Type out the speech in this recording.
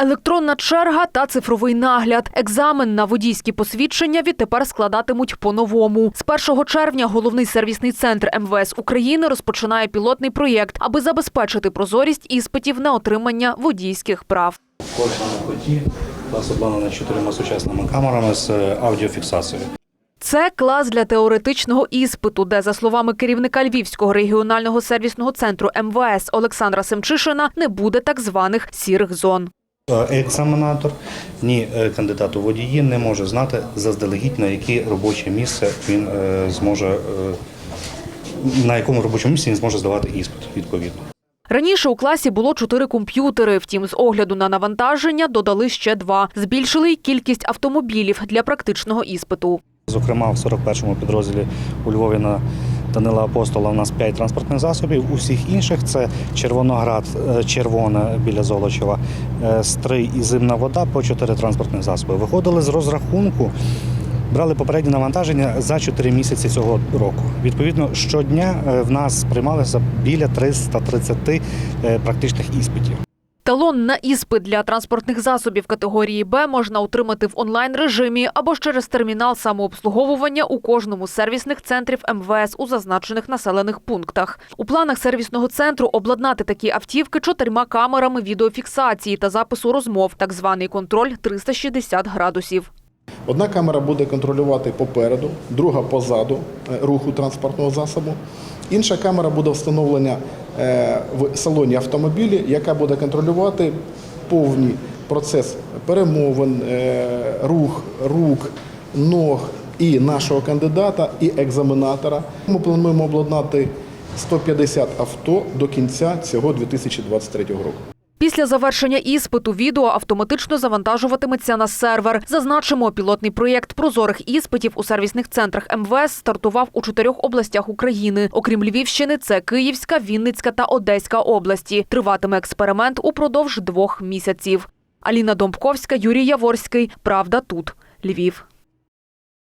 Електронна черга та цифровий нагляд. Екзамен на водійські посвідчення відтепер складатимуть по-новому. З 1 червня головний сервісний центр МВС України розпочинає пілотний проєкт, аби забезпечити прозорість іспитів на отримання водійських прав. В кожному коті клас обладнаний чотирма сучасними камерами з е, аудіофіксацією. Це клас для теоретичного іспиту, де, за словами керівника Львівського регіонального сервісного центру МВС Олександра Семчишина, не буде так званих сірих зон. Е, Екзаменатор, ні е, кандидат у водії не може знати заздалегідь, на яке робоче місце він е, зможе, на якому робочому місці він зможе здавати іспит відповідно. Раніше у класі було чотири комп'ютери. Втім, з огляду на навантаження додали ще два. Збільшили й кількість автомобілів для практичного іспиту. Зокрема, в 41-му підрозділі у Львові на Данила Апостола у нас 5 транспортних засобів. У всіх інших це Червоноград, е, червона біля Золочева, е, Стрий і зимна вода по 4 транспортних засоби. Виходили з розрахунку, брали попереднє навантаження за 4 місяці цього року. Відповідно, щодня е, в нас приймалося біля 330 е, практичних іспитів. Талон на іспит для транспортних засобів категорії Б можна отримати в онлайн режимі або ж через термінал самообслуговування у кожному з сервісних центрів МВС у зазначених населених пунктах. У планах сервісного центру обладнати такі автівки чотирма камерами відеофіксації та запису розмов, так званий контроль 360 градусів. Одна камера буде контролювати попереду, друга позаду е, руху транспортного засобу. Інша камера буде встановлена е, в салоні автомобілі, яка буде контролювати повний процес перемовин, е, рух, рук, ног і нашого кандидата, і екзаменатора. Ми плануємо обладнати 150 авто до кінця цього 2023 року. Після завершення іспиту відео автоматично завантажуватиметься на сервер. Зазначимо, пілотний проєкт прозорих іспитів у сервісних центрах МВС стартував у чотирьох областях України. Окрім Львівщини, це Київська, Вінницька та Одеська області. Триватиме експеримент упродовж двох місяців. Аліна Домбковська, Юрій Яворський. Правда тут. Львів.